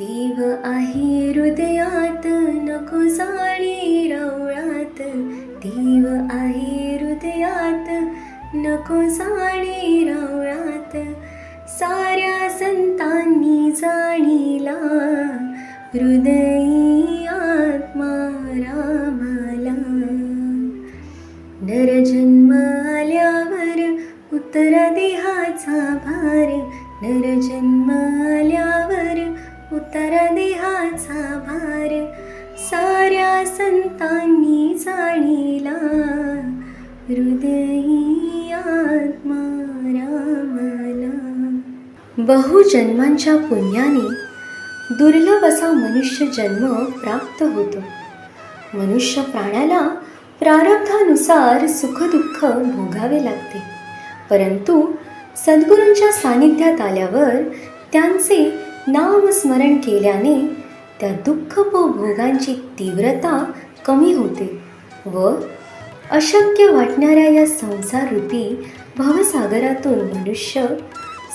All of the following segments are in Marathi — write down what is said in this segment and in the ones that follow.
देव आहे हृदयात नको जाणी रवळात. देव आहे हृदयात नको जाणी रवळात. साऱ्या संतांनी जाणीला हृदयी आत्मा रामाला. नरजन्म आल्यावर उत्तर देहाचा भार. नरजन्म आल्यावर उतरा देहाचा भार साऱ्या संतांनी जाणीला. हृदयी आत्मा रामाला. बहुजन्मांच्या पुण्याने दुर्लभ असा मनुष्य जन्म प्राप्त होतो. मनुष्य प्राण्याला प्रारब्धानुसार सुखदुःख भोगावे लागते. परंतु सद्गुरूंच्या सानिध्यात आल्यावर त्यांचे नामस्मरण केल्याने त्या दुःख व भोगांची तीव्रता कमी होते व अशक्य वाटणाऱ्या या संसाररूपी भवसागरातून मनुष्य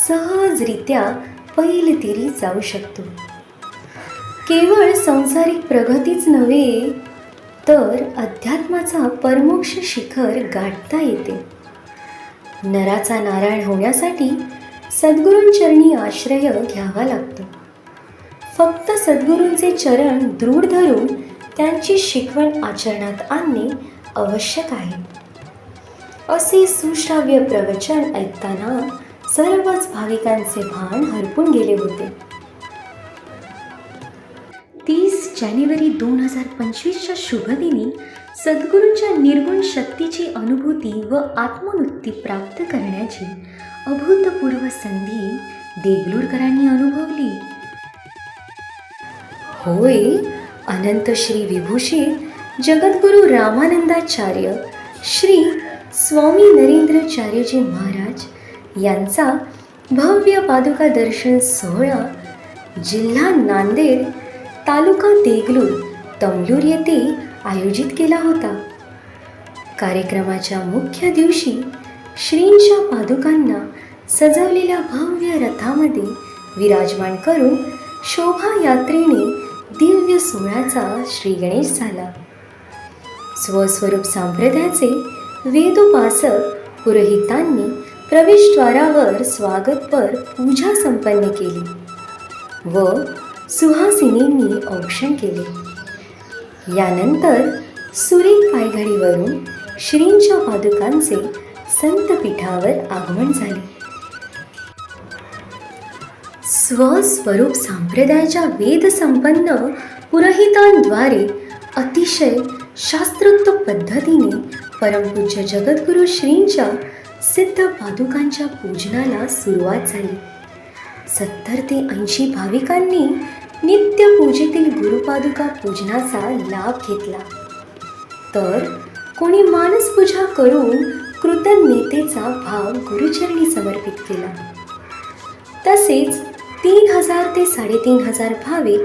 सहजरित्या पैलतीरी जाऊ शकतो. केवळ संसारिक प्रगतीच नव्हे तर अध्यात्माचा परमोक्ष शिखर गाठता येते. नराचा नारायण होण्यासाठी सद्गुरूंचरणी आश्रय घ्यावा लागतो. फक्त सद्गुरूंचे चरण दृढ धरून त्यांची शिकवण आचरणात आणणे आवश्यक आहे. असे सुश्राव्य प्रवचन ऐकताना सर्वच भाविकांचे भान हरपून गेले होते. तीस जानेवारी दोन हजार पंचवीसच्या शुभदिनी सद्गुरूंच्या निर्गुण शक्तीची अनुभूती व आत्मवृत्ती प्राप्त करण्याची अभूतपूर्व संधी देगलूरकरांनी अनुभवली. होय अनंत श्री विभूषित जगद्गुरु रामानंदाचार्य श्री स्वामी नरेंद्रचार्यजी महाराज यांचा भव्य पादुका दर्शन सोहळा जिल्हा नांदेड तालुका देगलूर तमलूर येथे आयोजित केला होता. कार्यक्रमाच्या मुख्य दिवशी श्रींच्या पादुकांना सजवलेल्या भव्य रथामध्ये विराजमान करून शोभायात्रेने दिव्य सोहळ्याचा श्रीगणेश झाला. स्वस्वरूप संप्रदायाचे वेदोपासक पुरोहितांनी प्रवेशद्वारावर स्वागतपर पूजा संपन्न केली व सुहासिनींनी औक्षण केले. यानंतर सुरी पायघडीवरून श्रींच्या पादुकांचे संतपीठावर आगमन झाले. स्वस्वरूप संप्रदायाच्या वेदसंपन्न पुरोहितांद्वारे अतिशय शास्त्रोक्त पद्धतीने परमपूज्य जगद्गुरु श्रींच्या सिद्ध पादुकांच्या पूजनाला सुरुवात झाली. सत्तर ते ऐंशी भाविकांनी पूजेतील गुरुपादुका पूजनाचा लाभ घेतला. तर कोणी मानसपूजा करून कृतज्ञतेचा भाव गुरुचरणी समर्पित केला. तसेच तीन हजार ते साडेतीन हजार भाविक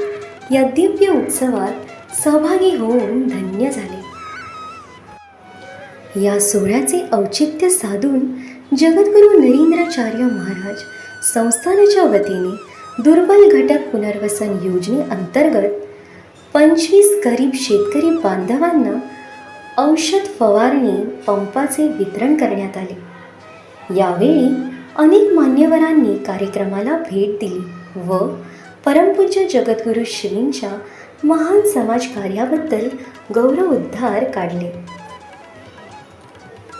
या दिव्य उत्सवात सहभागी होऊन धन्य झाले. या सोहळ्याचे औचित्य साधून जगद्गुरू नरेंद्राचार्य महाराज संस्थानाच्या वतीने दुर्बल घटक पुनर्वसन योजनेअंतर्गत पंचवीस गरीब शेतकरी बांधवांना औषध फवारणी पंपाचे वितरण करण्यात आले. यावेळी अनेक मान्यवरांनी कार्यक्रमाला भेट दिली व परमपूज्य जगद्गुरू श्रींच्या महान समाजकार्याबद्दल गौरव गौरवोद्धार काढले.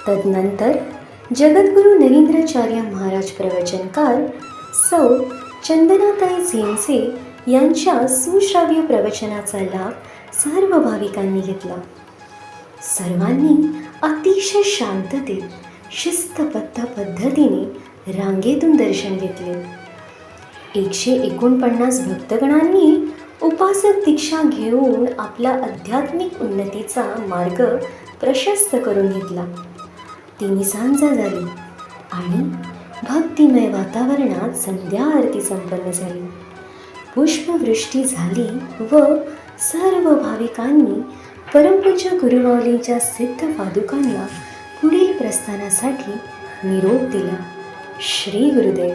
तदनंतर जगद्गुरू नरेंद्राचार्य महाराज प्रवचनकार सौ चंदनाताई झेमसे यांच्या सुश्राव्य प्रवचनाचा लाभ सर्व भाविकांनी घेतला. सर्वांनी अतिशय शांततेत शिस्तबद्ध पद्धतीने रांगेतून दर्शन घेतले. एकशे एकोणपन्नास भक्तगणांनी उपासक दीक्षा घेऊन आपला आध्यात्मिक उन्नतीचा मार्ग प्रशस्त करून घेतला. तिन्ही निसांजा झाली आणि भक्तिमय वातावरणात संध्या आरती संपन्न झाली. पुष्पवृष्टी झाली व सर्व भाविकांनी परमपूज्य गुरुमाऊलींच्या सिद्ध पादुकांना पुढील प्रस्थानासाठी निरोप दिला. श्री गुरुदेव.